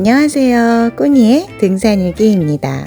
안녕하세요. 꾸니의 등산일기입니다.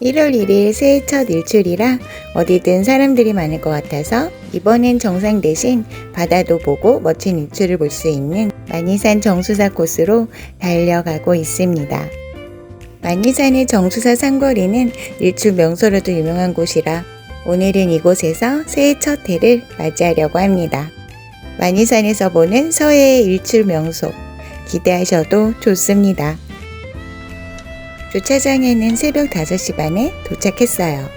1월 1일 새해 첫 일출이라 어디든 사람들이 많을 것 같아서 이번엔 정상 대신 바다도 보고 멋진 일출을 볼 수 있는 만이산 정수사 코스로 달려가고 있습니다. 만이산의 정수사 상거리는 일출 명소로도 유명한 곳이라 오늘은 이곳에서 새해 첫 해를 맞이하려고 합니다. 만이산에서 보는 서해의 일출 명소 기대하셔도 좋습니다. 주차장에는 새벽 5시 반에 도착했어요.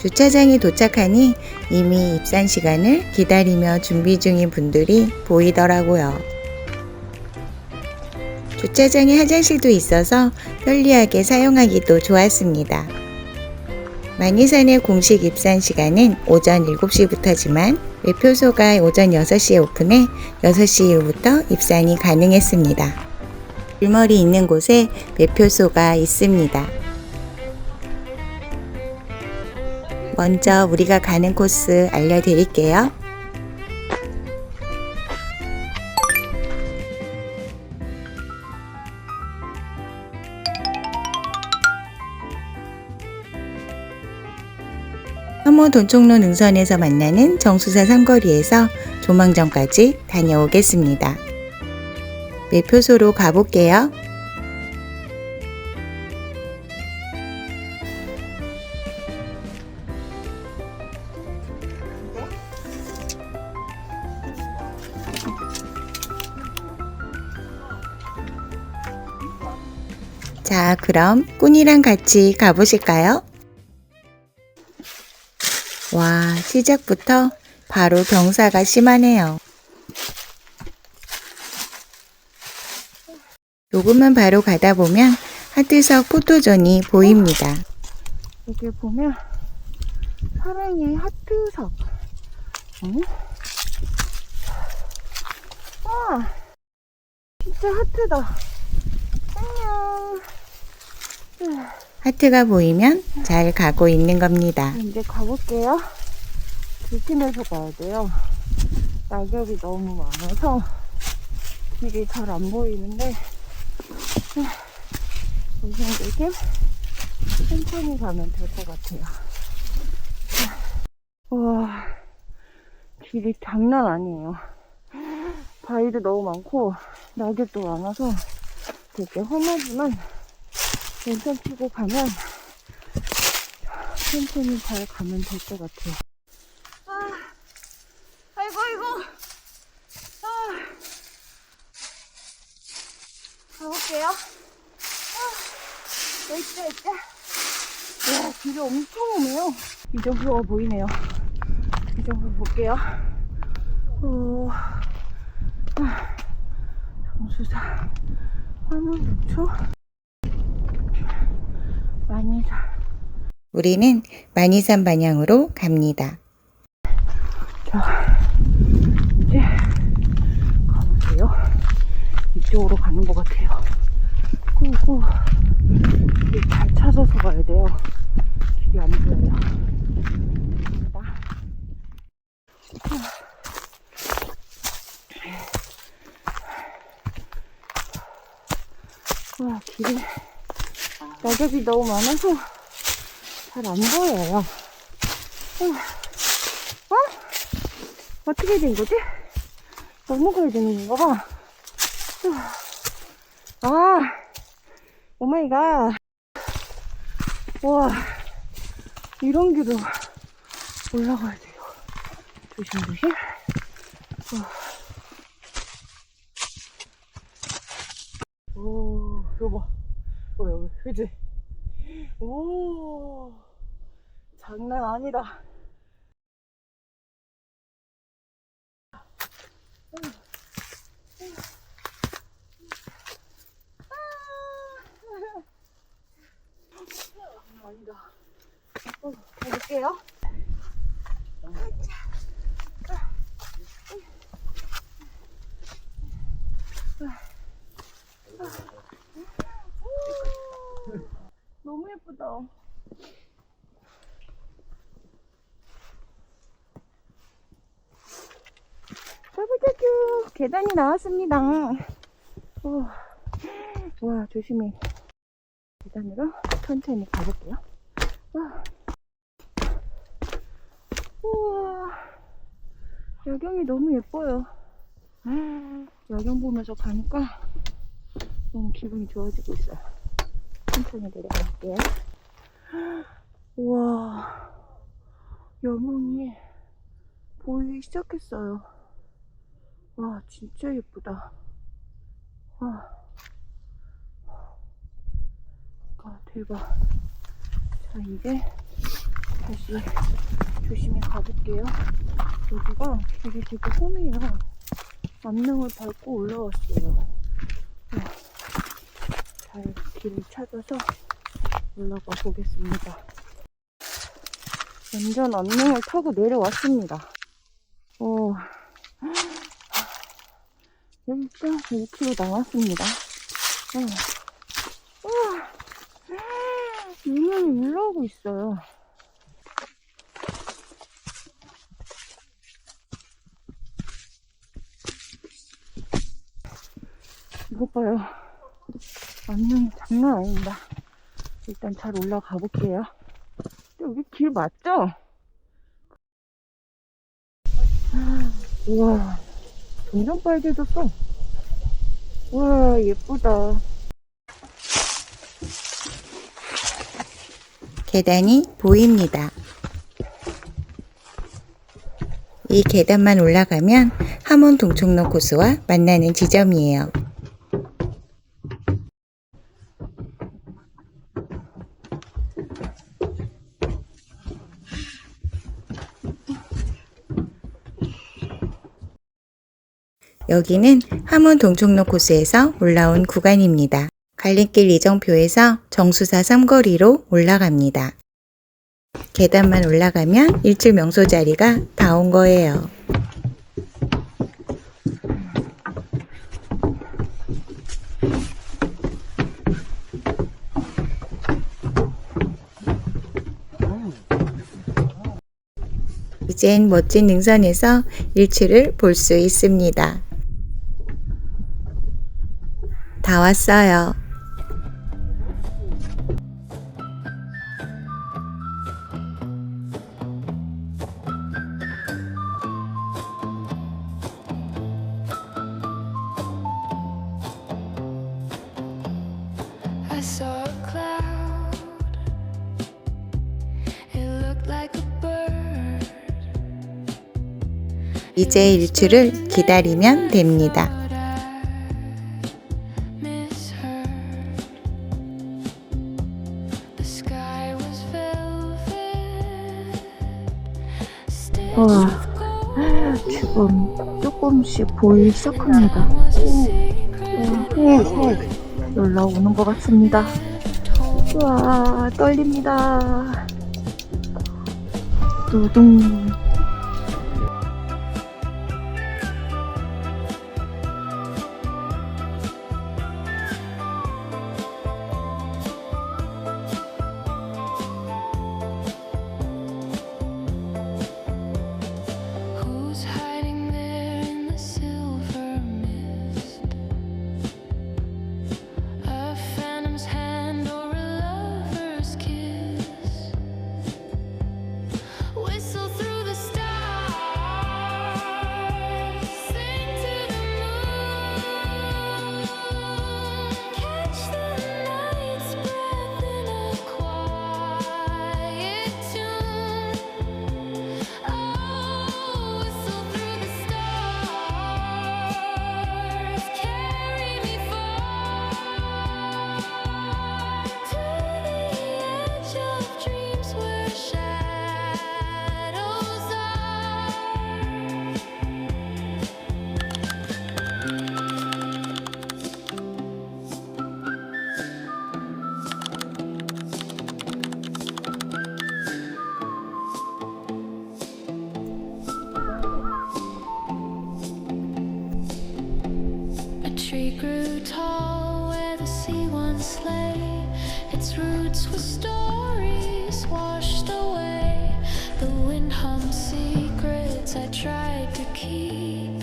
주차장에 도착하니 이미 입산 시간을 기다리며 준비 중인 분들이 보이더라고요. 주차장에 화장실도 있어서 편리하게 사용하기도 좋았습니다. 만이산의 공식 입산 시간은 오전 7시부터지만 매표소가 오전 6시에 오픈해 6시 이후부터 입산이 가능했습니다. 줄머리 있는 곳에 매표소가 있습니다. 먼저 우리가 가는 코스 알려드릴게요. 돈총로 능선에서 만나는 정수사 삼거리에서 조망전까지 다녀오겠습니다. 매표소로 가볼게요. 자, 그럼 꾼이랑 같이 가보실까요? 시작부터 바로 경사가 심하네요. 조금만 바로 가다 보면 하트석 포토존이 보입니다. 여기 보면 사랑의 하트석. 응? 와, 진짜 하트다. 안녕. 하트가 보이면 잘 가고 있는 겁니다. 이제 가볼게요. 조심해서 가야 돼요. 낙엽이 너무 많아서 길이 잘 안 보이는데 조심조심 천천히 가면 될 것 같아요. 와 길이 장난 아니에요. 바위도 너무 많고 낙엽도 많아서 되게 험하지만 피고 가면 천천히 잘 가면 될 것 같아요. 아, 아이고, 아이고. 아. 가볼게요. 아, 있자, 있자. 와, 길이 엄청 오네요. 이 정도가 보이네요. 이 정도 볼게요. 오, 아, 정수사. 화물 노초. 많이 사. 우리는 만이산 방향으로 갑니다. 자, 이제 가볼게요. 이쪽으로 가는 것 같아요. 꾸꾸 길잘 찾아서 가야 돼요. 길이 안 보여요. 와, 길이 낙엽이 너무 많아서 잘 안 보여요. 어? 어떻게 된 거지? 넘어가야 되는 건가 봐. 아, 오마이갓. 와, 이런 길로 올라가야 돼요. 조심조심. 어. 오, 이거 봐. 어, 여기, 그지? 오, 장난 아니다. 아니다. 어, 가볼게요. 너무 예쁘다. 짜자자쭈 계단이 나왔습니다. 어, 와, 조심히 계단으로 천천히 가볼게요. 와. 우와, 야경이 너무 예뻐요. 야경 보면서 가니까 너무 기분이 좋아지고 있어요. 천천히 내려갈게요. 우와, 여몽이 보이기 시작했어요. 와, 진짜 예쁘다. 와. 아, 대박. 자, 이제 다시 조심히 가볼게요. 여기가 길이 되게 험해요. 암릉을 밟고 올라왔어요. 네. 잘 길을 찾아서 올라가 보겠습니다. 완전 암릉을 타고 내려왔습니다. 어, 일단 1km 남았습니다. 어. 우와, 눈이 올라오고 있어요. 이것 봐요. 완전 장난 아닙니다. 일단 잘 올라가 볼게요. 여기 길 맞죠? 우와, 점점 빨개졌어. 우와, 예쁘다. 계단이 보입니다. 이 계단만 올라가면 함원 동충로 코스와 만나는 지점이에요. 여기는 함원 동충로 코스에서 올라온 구간입니다. 갈림길 이정표에서 정수사 삼거리로 올라갑니다. 계단만 올라가면 일출 명소 자리가 다 온 거예요. 이젠 멋진 능선에서 일출을 볼 수 있습니다. 다 왔어요. 이제 일출을 기다리면 됩니다. 와. 지금 조금씩 보이기 시작합니다. Secret 올라오는 것 같습니다. 우와, 떨립니다. 果冻 tree grew tall where the sea once lay. Its roots were stories washed away. The wind hummed secrets I tried to keep,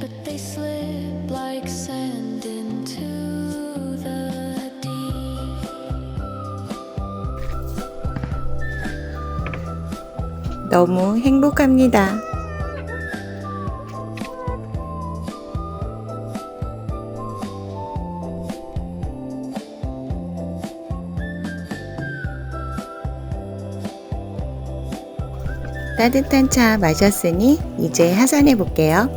but they slip like sand into the deep. 너무 행복합니다. 따뜻한 차 마셨으니 이제 하산해 볼게요.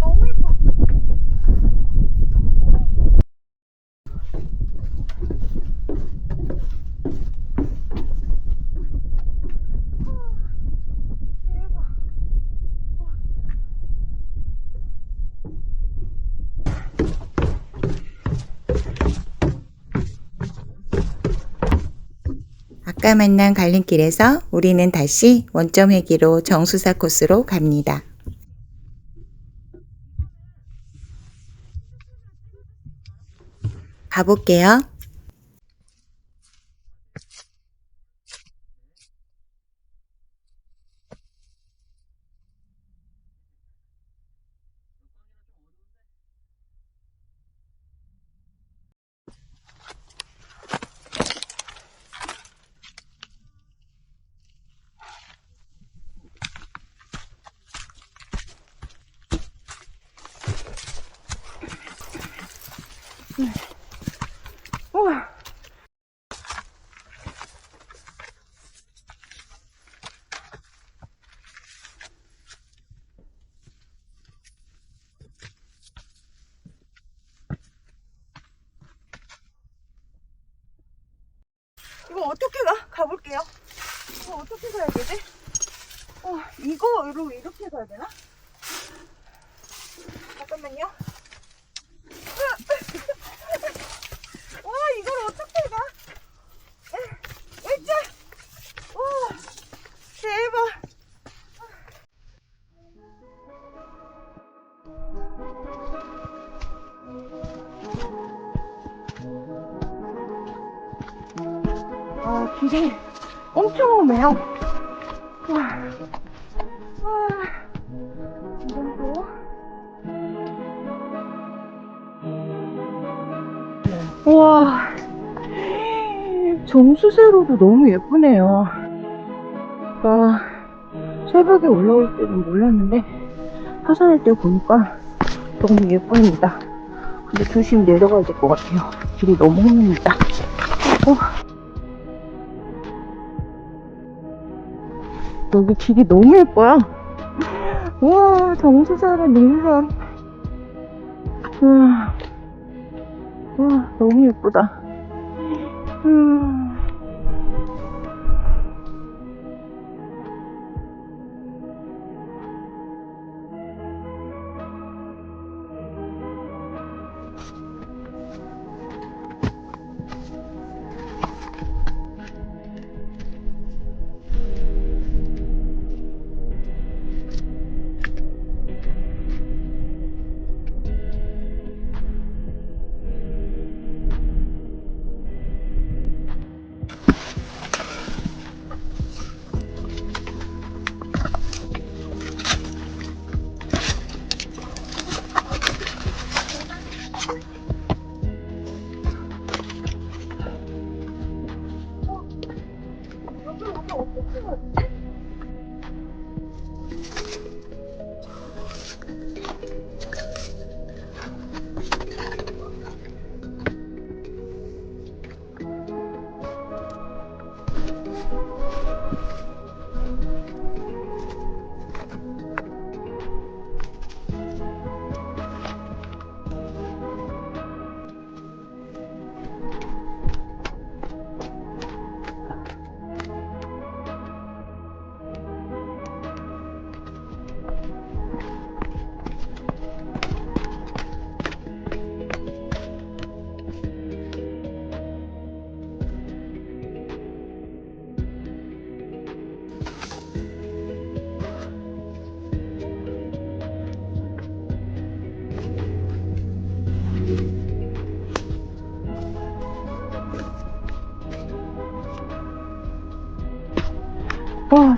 너무 예뻐. 아까 만난 갈림길에서 우리는 다시 원점 회기로 정수사 코스로 갑니다. 가볼게요. 이거 어떻게 가? 가볼게요. 이거 어떻게 가야 되지? 어, 이거로 이렇게 가야 되나? 잠깐만요. 정수세로도 너무 예쁘네요. 아, 새벽에 올라올 때는 몰랐는데, 하산할 때 보니까 너무 예쁩니다. 근데 조심 내려가야 될 것 같아요. 길이 너무 험합니다. 어. 여기 길이 너무 예뻐요. 우와, 정수사랑 능선. 우와. 와, 너무 예쁘다. 음.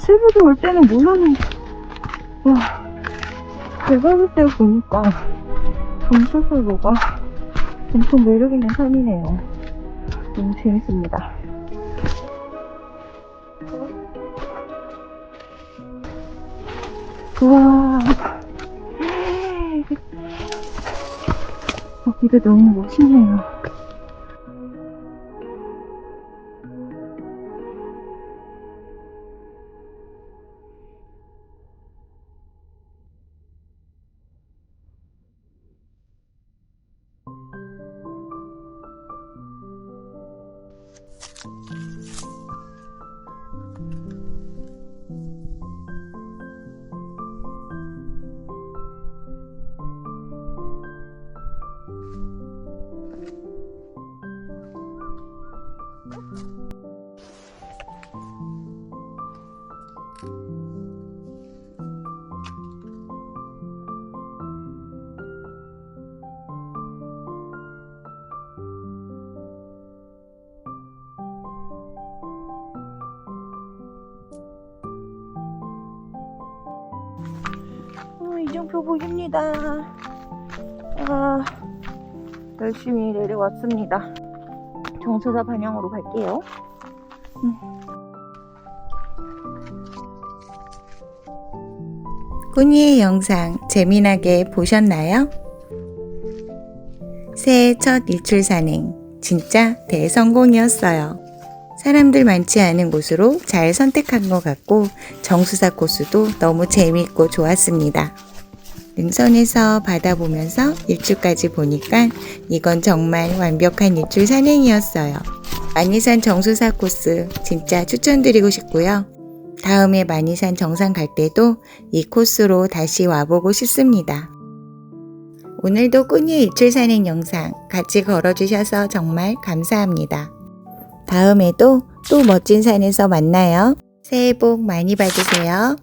새벽에 올 때는 몰랐는데. 와, 대박일 때 보니까 정수설로가 엄청 매력 있는 산이네요. 너무 재밌습니다. 우와. 여기가 너무 멋있네요. 어, 이정표 보입니다. 아, 열심히 내려왔습니다. 정서사 반영으로 갈게요. 꾸니의 영상 재미나게 보셨나요? 새해 첫 일출 산행 진짜 대성공이었어요. 사람들 많지 않은 곳으로 잘 선택한 것 같고 정수사 코스도 너무 재미있고 좋았습니다. 능선에서 바다 보면서 일출까지 보니까 이건 정말 완벽한 일출 산행이었어요. 만이산 정수사 코스 진짜 추천드리고 싶고요. 다음에 만이산 정상 갈 때도 이 코스로 다시 와보고 싶습니다. 오늘도 꾸니 일출 산행 영상 같이 걸어주셔서 정말 감사합니다. 다음에도 또 멋진 산에서 만나요. 새해 복 많이 받으세요.